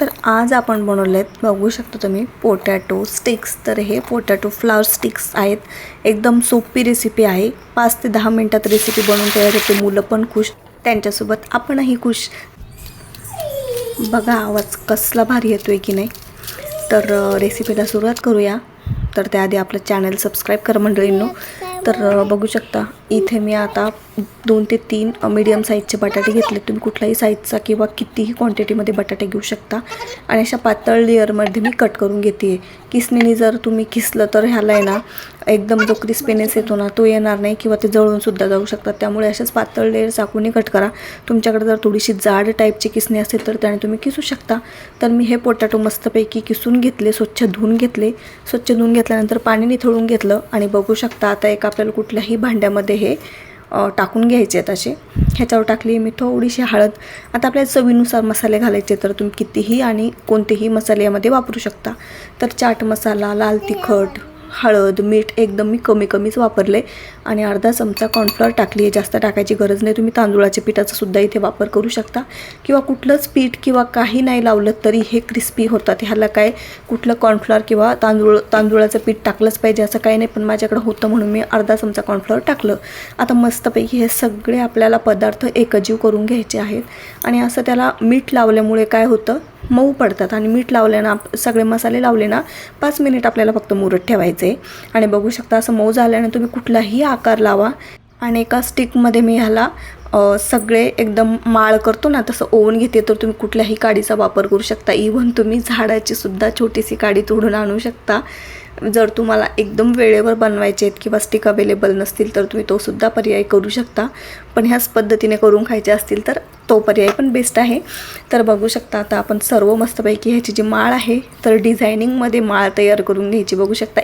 तर आज आपण बनवले आहेत बघू शकता तुम्ही पोटॅटो स्टिक्स तर हे पोटॅटो फ्लावर स्टिक्स आहेत. एकदम सोपी रेसिपी आहे. पाच ते दहा मिनटात रेसिपी बनवून तयार होते. मुलं पण खुश. त्यांच्यासोबत आपणही खुश. बघा आवाज कसला भारी येतोय की नाही. तर रेसिपीला सुरुवात करूया. तर त्याआधी आपलं चॅनल सबस्क्राईब करा मंडळींनो. तर बघू शकता इथे मी आता दोन ते तीन मीडियम साईजचे बटाटे घेतले. तुम्ही कुठल्याही साईजचा किंवा कितीही क्वांटिटीमध्ये बटाटे घेऊ शकता. आणि अशा पातळ लेअरमध्ये मी कट करून घेते आहे किसणीने जर तुम्ही किसलं तर ह्याला आहे ना एकदम जो क्रिस्पीनेस येतो ना तो येणार नाही किंवा ते जळूनसुद्धा जाऊ शकतात. त्यामुळे अशाच पातळ लेअर चाकूने कट करा. तुमच्याकडे जर थोडीशी जाड टाईपची किसणी असेल तर त्याने तुम्ही किसू शकता. तर मी हे पोटॅटो मस्तपैकी किसून घेतले स्वच्छ धुवून घेतले. स्वच्छ धुवून घेतल्यानंतर पाणी निथळून घेतलं. आणि बघू शकता आता एक आपल्याला कुठल्याही भांड्यामध्ये हे टाकून घ्यायचे आहेत असे. ह्याच्यावर टाकली मी थोडीशी हळद. आता आपल्या चवीनुसार मसाले घालायचे तर तुम्ही कितीही आणि कोणतेही मसाले यामध्ये वापरू शकता. तर चाट मसाला लाल तिखट हळद मीठ एकदम मी कमी कमीच वापरले आणि अर्धा चमचा कॉर्नफ्लॉर टाकली आहे. जास्त टाकायची गरज नाही. तुम्ही तांदुळाच्या पिठाचा सुद्धा इथे वापर करू शकता. किंवा कुठलंच पीठ किंवा काही नाही लावलं तरी हे क्रिस्पी होतात. ह्याला काय कुठलं कॉर्नफ्लॉर किंवा तांदूळ तांदुळाचं पीठ टाकलंच पाहिजे असं काही नाही. पण माझ्याकडे होतं म्हणून मी अर्धा चमचा कॉर्नफ्लॉर टाकलं. आता मस्तपैकी हे सगळे आपल्याला पदार्थ एकजीव करून घ्यायचे आहेत. आणि असं त्याला मीठ लावल्यामुळे काय होतं? मऊ पडतात आणि मीठ लावल्यानं आप सगळे मसाले लावले ना पाच मिनिट आपल्याला फक्त मुरत ठेवायचे. आणि बघू शकता असं मऊ झाल्याने तुम्ही कुठलाही आकार लावा. आणि एका स्टिकमध्ये मी ह्याला सगळे एकदम माळ करतो ना तसं ओवून घेते तर तुम्ही कुठल्याही काडीचा वापर करू शकता. इव्हन तुम्ही झाडाची सुद्धा छोटीशी काडी तोडून आणू शकता. जर तुम्हाला एकदम वेळेवर बनवायचे आहेत किंवा स्टिक अवेलेबल नसतील तर तुम्ही तो सुद्धा पर्याय करू शकता. पण ह्याच पद्धतीने करून खायचे असतील तर तो पर्याय पण बेस्ट आहे. तर बघू शकता आता आपण सर्व मस्तपैकी ह्याची जी माळ आहे तर डिझायनिंगमध्ये माळ तयार करून घ्यायची बघू शकता.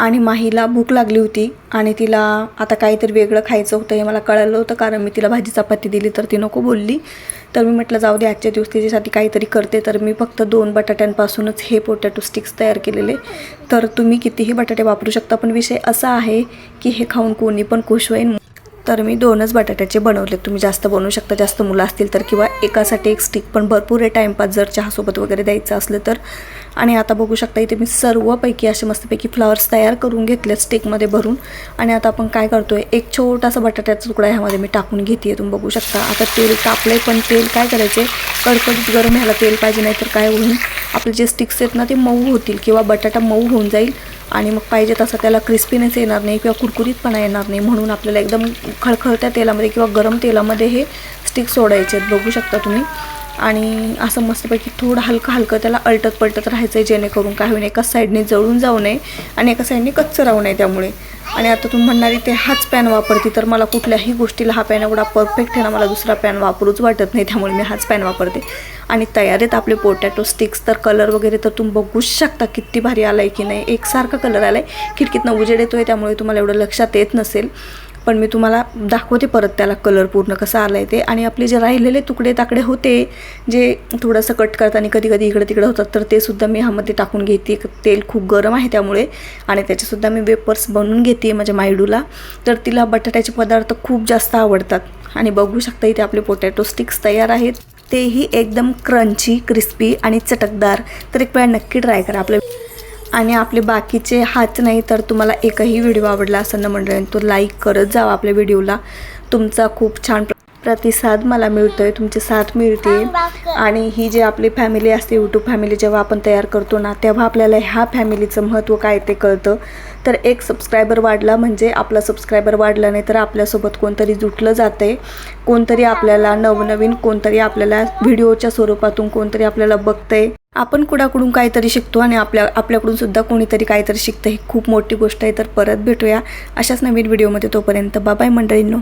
आणि माहीला भूक लागली होती आणि तिला आता काहीतरी वेगळं खायचं होतं हे मला कळलं होतं कारण मी तिला भाजी चपाती दिली तर ती नको बोलली. तर मी म्हटलं जाऊ दे आजच्या दिवस तिच्यासाठी काहीतरी करते. तर मी फक्त दोन बटाट्यांपासूनच हे पोटॅटो स्टिक्स तयार केलेले. तर तुम्ही कितीही बटाटे वापरू शकता पण विषय असा आहे की हे खाऊन कोणी पण खुश होईल. तर मी दोनच बटाट्याचे बनवले. तुम्ही जास्त बनवू शकता जास्त मुलं असतील तर किंवा एकासाठी एक स्टिक पण भरपूर आहे टाईमपास जर चहासोबत वगैरे द्यायचं असलं तर. आणि आता बघू शकता इथे मी सर्वपैकी असे मस्तपैकी फ्लावर्स तयार करून घेतले स्टिकमध्ये भरून. आणि आता आपण काय करतो आहे एक छोटासा बटाट्याचा तुकडा ह्यामध्ये मी टाकून घेते आहे तुम्ही बघू शकता. आता तेल तापलं पण तेल काय करायचे कडकडीत गरम ह्याला तेल पाहिजे नाही तर काय होईल? आपले जे स्टिक्स आहेत ना ते मऊ होतील किंवा बटाटा मऊ होऊन जाईल. आणि मग पाहिजे तसं त्याला क्रिस्पीनेस येणार नाही किंवा कुरकुरीतपणा येणार नाही म्हणून आपल्याला एकदम खळखळत्या तेलामध्ये किंवा गरम तेलामध्ये हे स्टिक सोडायचे आहेत. बघू शकता तुम्ही. आणि असं मस्तपैकी थोडं हलकं हलकं त्याला अलटत पलटत राहायचं आहे जेणेकरून काय होईल एका साईडने जळून जाऊ नये आणि एका साईडने कच्चं राहू नये त्यामुळे. आणि आता तुम्ही म्हणणारी ते हाच पॅन वापरते तर मला कुठल्याही गोष्टीला हा पॅन एवढा परफेक्ट आहे ना मला दुसरा पॅन वापरूच वाटत नाही त्यामुळे मी हाच पॅन वापरते. आणि तयार आहेत आपले पोटॅटो स्टिक्स तर कलर वगैरे तर तुम्ही बघूच शकता किती भारी आला आहे की नाही. एकसारखा कलर आला आहे खिडकीतनं उजेड येतो आहे त्यामुळे तुम्हाला एवढं लक्षात येत नसेल. पण मी तुम्हाला दाखवते परत त्याला कलर पूर्ण कसा आला आहे ते. आणि आपले जे राहिलेले तुकडे ताकडे होते जे थोडंसं कट करताना कधी कधी इकडे तिकडे होतात तर ते सुद्धा मी ह्यामध्ये टाकून घेते. तेल खूप गरम आहे त्यामुळे. आणि त्याचेसुद्धा मी वेपर्स बनवून घेते माझ्या मायडूला. तर तिला बटाट्याचे पदार्थ खूप जास्त आवडतात. आणि बघू शकता इथे आपले पोटॅटो स्टिक्स तयार आहेत. तेही एकदम क्रंची क्रिस्पी आणि चटकदार. तर एक वेळा नक्की ट्राय करा. आपल्या आणि आपले बाकीचे हाच नाही तर तुम्हाला एकही व्हिडिओ आवडला असेल ना मंडळी तो लाईक करत जावा आपल्या व्हिडिओला तुमचा खूप छान प्र- प्रतिसाद मला मिळतो आहे तुमची साथ मिळते. आणि ही जी आपली फॅमिली असते यूट्यूब फॅमिली जेव्हा आपण तयार करतो ना तेव्हा आपल्याला ह्या फॅमिलीचं महत्त्व काय ते कळतं. तर एक सबस्क्रायबर वाढला म्हणजे आपला सबस्क्रायबर वाढला नाही तर आपल्यासोबत कोणतरी जुटलं जातं आहे कोणतरी आपल्याला नवनवीन कोणतरी आपल्याला व्हिडिओच्या स्वरूपातून कोणतरी आपल्याला बघतंय. आपण कुणाकडून काहीतरी शिकतो आणि आपल्या आपल्याकडून सुद्धा कोणीतरी काहीतरी शिकतं ही खूप मोठी गोष्ट आहे तर परत भेटूया अशाच नवीन व्हिडिओमध्ये तोपर्यंत बाबाय मंडळींनो.